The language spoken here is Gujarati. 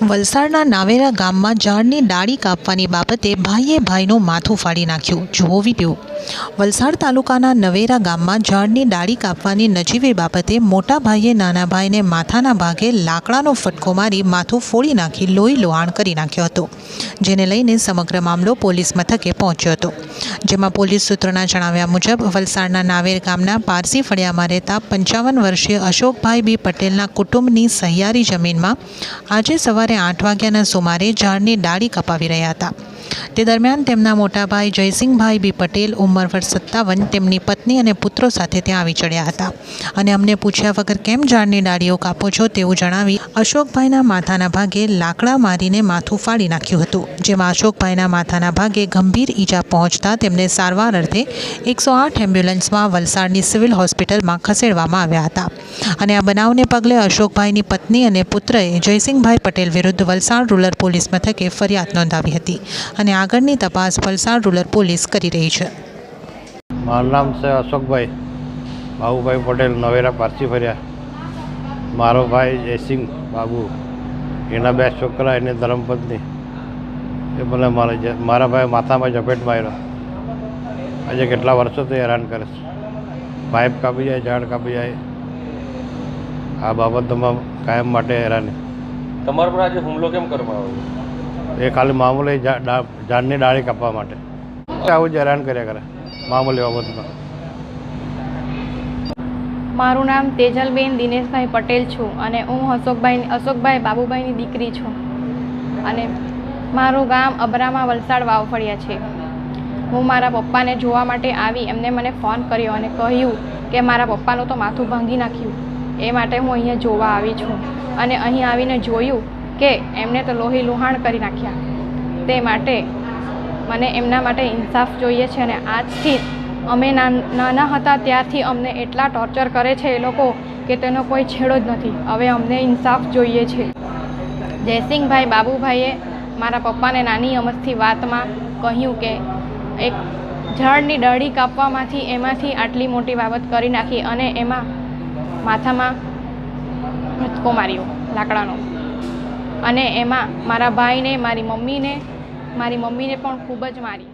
વલસાડના નાવેરા ગામમાં ઝાડની ડાળી કાપવાની બાબતે ભાઈએ ભાઈનું માથું ફાડી નાખ્યું. જુઓ વીડિયો. વલસાડ તાલુકાના નવેરા ગામમાં ઝાડની ડાળી કાપવાની નજીવી બાબતે મોટા ભાઈએ નાના ભાઈને માથાના ભાગે લાકડાનો ફટકો મારી માથું ફોડી નાખી લોહી લોહાણ કરી નાખ્યો હતો, જેને લઈને સમગ્ર મામલો પોલીસ મથકે પહોંચ્યો હતો. જેમાં પોલીસ સૂત્રોના જણાવ્યા મુજબ, વલસાડના નાવેર ગામના પારસી ફળિયામાં રહેતા પંચાવન વર્ષીય અશોકભાઈ બી પટેલના કુટુંબની સહિયારી જમીનમાં આજે સવારે આઠ વાગ્યાના સુમારે ઝાડની ડાળી કપાવી રહ્યા હતા. તે દરમિયાન તેમના મોટાભાઈ જયસિંહભાઈ બી પટેલ ઉંમર વર્ષ સત્તાવન, તેમની પત્ની અને પુત્રો સાથે ત્યાં આવી ચડ્યા હતા. અને અમને પૂછ્યા વગર કેમ ઝાડની ડાળીઓ કાપો છો તેવું જણાવી અશોકભાઈના માથાના ભાગે લાકડા મારીને માથું ફાડી નાખ્યું હતું, જેમાં અશોકભાઈના માથાના ભાગે ગંભીર ઈજા પહોંચતા તેમને સારવાર અર્થે એકસો આઠ એમ્બ્યુલન્સમાં વલસાડની સિવિલ હોસ્પિટલમાં ખસેડવામાં આવ્યા હતા. અને આ બનાવને પગલે અશોકભાઈની પત્ની અને પુત્રએ જયસિંહભાઈ પટેલ વિરુદ્ધ વલસાડ રૂરલ પોલીસ મથકે ફરિયાદ નોંધાવી હતી. અને આગળની તપાસ વલસાડ રૂરલ પોલીસ કરી રહી છે. મારું નામ છે અશોકભાઈ. બાબુભાઈ પટેલ નવેરા પારસી ફર્યા. મારો ભાઈ જયસિંહ બાબુ. એના બે છોકરા એની ધર્મપત્ની. એ મને મારા મારા ભાઈ માથામાં ઝપેટ માર્યો. આજે કેટલા વર્ષોથી હેરાન કરે છે. પાઇપ કાપી જાય ઝાડ કાપી જાય. આ બાબતમાં કાયમ માટે હેરાની તમારા પર આજે હુમલો કેમ કરવામાં આવ્યો? એ ખાલી મામૂલે ઝાડની ડાળી કાપવા માટે. આવું જ હેરાન કર્યા કરે, મામૂલી બાબતમાં. મારું નામ તેજલબેન દિનેશભાઈ પટેલ છું અને હું અશોકભાઈ અશોકભાઈ બાબુભાઈની દીકરી છું. અને મારું ગામ અબરામાં વલસાડ વાવફળિયા છે. હું મારા પપ્પાને જોવા માટે આવી એમને મને ફોન કર્યો અને કહ્યું કે મારા પપ્પાનું તો માથું ભાંગી નાખ્યું. એ માટે હું અહીંયા જોવા આવી છું. અને અહીં આવીને જોયું કે એમને તો લોહી લુહાણ કરી નાખ્યા. તે માટે મને એમના માટે ઇન્સાફ જોઈએ છે અને આજથી અમે નાન- હતા ત્યારથી અમને એટલા ટોર્ચર કરે છે એ લોકો કે તેનો કોઈ છેડો જ નથી. હવે અમને ઇન્સાફ જોઈએ છે. જયસિંહભાઈ બાબુભાઈએ મારા પપ્પાને નાની અમસ્થી વાતમાં કહ્યું કે એક ઝાડની ડાળી કાપવામાંથી એમાંથી આટલી મોટી બાબત કરી નાખી અને એમાં માથામાં ભચકો માર્યો લાકડાનો. અને એમાં મારા ભાઈને મારી મમ્મીને મારી મમ્મીને પણ ખૂબ જ મારી.